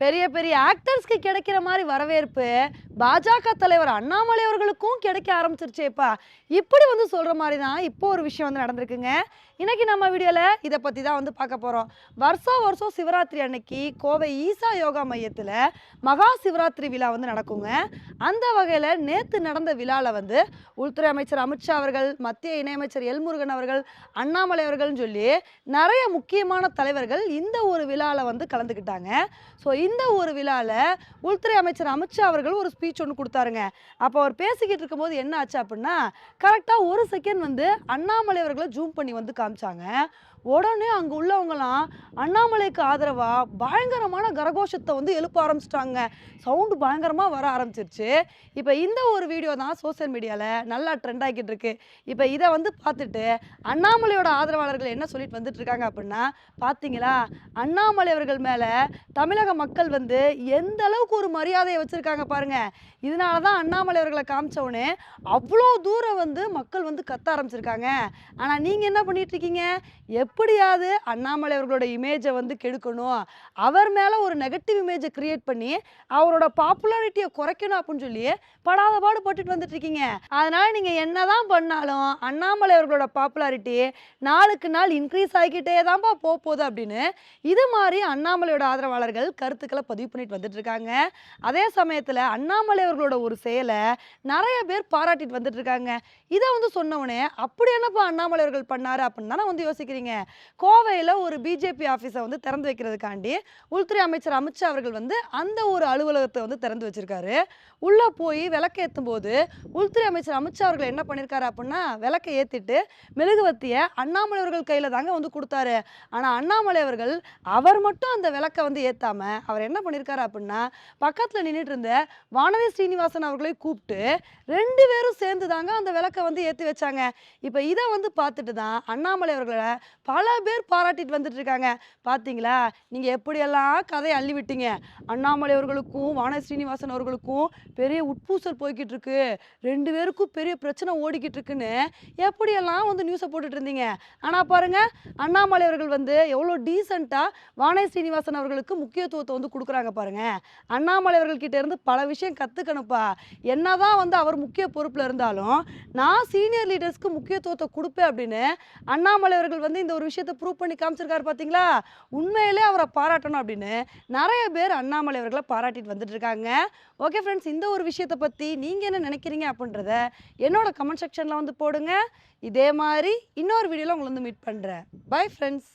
பெரிய பெரிய ஆக்டர்ஸ்க்கு கிடைக்கிற மாதிரி வரவேற்பு பாஜக தலைவர் அண்ணாமலை அவர்களுக்கும் கிடைக்க ஆரம்பிச்சிருச்சேப்பா. இப்படி வந்து சொல்கிற மாதிரி தான் இப்போ ஒரு விஷயம் வந்து நடந்திருக்குங்க. இன்றைக்கி நம்ம வீடியோவில் இதை பற்றி தான் வந்து பார்க்க போகிறோம் வருஷம் வருஷம் சிவராத்திரி அன்னைக்கு கோவை ஈசா யோகா மையத்தில் மகா சிவராத்திரி விழா வந்து நடக்குங்க. அந்த வகையில் நேற்று நடந்த விழாவில் வந்து உள்துறை அமைச்சர் அமித்ஷா அவர்கள் மத்திய இணையமைச்சர் எல்முருகன் அவர்கள் அண்ணாமலை அவர்கள்னு சொல்லி நிறைய முக்கியமான தலைவர்கள் இந்த ஒரு விழாவில் வந்து கலந்துக்கிட்டாங்க. ஸோ இந்த ஒரு விழாவில் உள்துறை அமைச்சர் அமித்ஷா அவர்கள் ஒரு ஸ்பீச் ஒன்று கொடுத்தாருங்க. அப்போ அவர் பேசிக்கிட்டு இருக்கும்போது என்ன ஆச்சு அப்படின்னா கரெக்டாக ஒரு செகண்ட் வந்து அண்ணாமலை அவர்களை ஜூம் பண்ணி வந்து காமிச்சாங்க. உடனே அங்கே உள்ளவங்களாம் அண்ணாமலைக்கு ஆதரவாக பயங்கரமான கரகோஷத்தை வந்து எழுப்ப ஆரம்பிச்சிட்டாங்க. சவுண்டு பயங்கரமாக வர ஆரம்பிச்சிருச்சு. இப்போ இந்த ஒரு வீடியோ தான் சோஷியல் மீடியாவில் நல்லா ட்ரெண்ட் ஆகிக்கிட்டு இருக்கு. இப்போ இதை வந்து பார்த்துட்டு அண்ணாமலையோட ஆதரவாளர்கள் என்ன சொல்லிட்டு வந்துட்டு இருக்காங்க அப்படின்னா பார்த்தீங்களா? அண்ணாமலை அவர்கள் மேலே தமிழக மக்கள் வந்து எந்த அளவுக்கு ஒரு மரியாதையை வச்சுருக்காங்க பாருங்கள் இதனால தான் அண்ணாமலை அவர்களை காமிச்சவுடனே அவ்வளோ தூரம் வந்து மக்கள் வந்து கத்த ஆரம்பிச்சிருக்காங்க. ஆனால் நீங்கள் என்ன பண்ணிட்டு இருக்கீங்க? எப்படியாவது அண்ணாமலை அவர்களோட இமேஜை வந்து கெடுக்கணும். அவர் மேலே ஒரு நெகட்டிவ் இமேஜை கிரியேட் பண்ணி அவரோட பாப்புலாரிட்டியை குறைக்கணும் அப்படின்னு சொல்லி படாத பாடு பட்டுட்டு வந்துட்டு இருக்கீங்க அதனால நீங்கள் என்னதான் பண்ணாலும் அண்ணாமலை அவர்களோட பாப்புலாரிட்டி நாளுக்கு நாள் இன்க்ரீஸ் ஆகிக்கிட்டே தான்ப்பா போக போகுது அப்படின்னு இது மாதிரி அண்ணாமலையோட ஆதரவாளர்கள் கருத்துக்களை பதிவு பண்ணிட்டு வந்துட்டு இருக்காங்க அதே சமயத்தில் அண்ணாமலை அவர்களோட ஒரு செயலை நிறைய பேர் பாராட்டிட்டு வந்துட்டு இருக்காங்க இதை வந்து சொன்னவனே அப்படி என்னப்பா அண்ணாமலை அவர்கள் பண்ணாரு அப்படின்னு தானே வந்து யோசிக்கிறீங்க? கோவையில் ஒரு பிஜேபி ஆஃபீஸை வந்து திறந்து வைக்கிறதுக்காண்டி உள்துறை அமைச்சர் அமித்ஷா அவர்கள் வந்து அந்த ஒரு அலுவலகத்தை வந்து திறந்து வச்சிருக்காரு. உள்ளே போய் விளக்கேற்றும் போது உள்துறை அமைச்சர் அமித்ஷா அவர்கள் என்ன பண்ணியிருக்காரு அப்படின்னா விளக்கை ஏற்றிட்டு மெழுகுவத்தியை அண்ணாமலை அவர்கள் கையில் தாங்க வந்து கொடுத்தாரு. ஆனால் அண்ணாமலை அவர்கள் அவர் மட்டும் அந்த விளக்கை வந்து ஏற்றாம அவர் என்ன பண்ணியிருக்காரு அப்படின்னா பக்கத்தில் நின்றுட்டு இருந்த வானதி ஸ்ரீனிவாசன் அவர்களை கூப்பிட்டு ரெண்டு பேரும் சேர்ந்து தாங்க அந்த விளக்கை வந்து ஏற்றி வச்சாங்க. இப்போ இதை வந்து பார்த்துட்டு தான் அண்ணாமலை அவர்களை பல பேர் பாராட்டிட்டு வந்துட்டு இருக்காங்க. பார்த்தீங்களா நீங்கள் எப்படியெல்லாம் கதையை அள்ளி விட்டீங்க அண்ணாமலை அவர்களுக்கும் வான ஸ்ரீனிவாசன் அவர்களுக்கும் பெரிய உட்பூசல் போய்கிட்டு இருக்கு. ரெண்டு பேருக்கும் பெரிய பிரச்சனை ஓடிக்கிட்டு இருக்குன்னு எப்படியெல்லாம் வந்து நியூஸை போட்டுட்டு இருந்தீங்க? ஆனால் பாருங்க அண்ணாமலை அவர்கள் வந்து எவ்வளோ டீசெண்டாக வானதி ஸ்ரீனிவாசன் அவர்களுக்கு முக்கியத்துவத்தை வந்து கொடுக்குறாங்க பாருங்க. அண்ணாமலை அவர்கள்கிட்ட இருந்து பல விஷயம் கற்றுக்கணுப்பா என்னதான் வந்து அவர் முக்கிய பொறுப்பில் இருந்தாலும் நான் சீனியர் லீடர்ஸ்க்கு முக்கியத்துவத்தை கொடுப்பேன் அப்படின்னு அண்ணாமலை அவர்கள் வந்து இந்த ஒரு விஷயத்த ப்ரூவ் பண்ணி காமிச்சிருக்காரு பார்த்தீங்களா உண்மையிலே அவரை பாராட்டணும் அப்படின்னு நிறைய பேர் அண்ணாமலை அவர்களை பாராட்டிட்டு வந்துட்டு இருக்காங்க. ஓகே ஃப்ரெண்ட்ஸ் இந்த ஒரு விஷயத்தை பற்றி நீங்கள் என்ன நினைக்கிறீங்க அப்படின்றத என்னோட கமெண்ட் செக்ஷனில் வந்து போடுங்க. இதே மாதிரி இன்னொரு வீடியோவில் உங்களை வந்து மீட் பண்ணுறேன் பை ஃப்ரெண்ட்ஸ்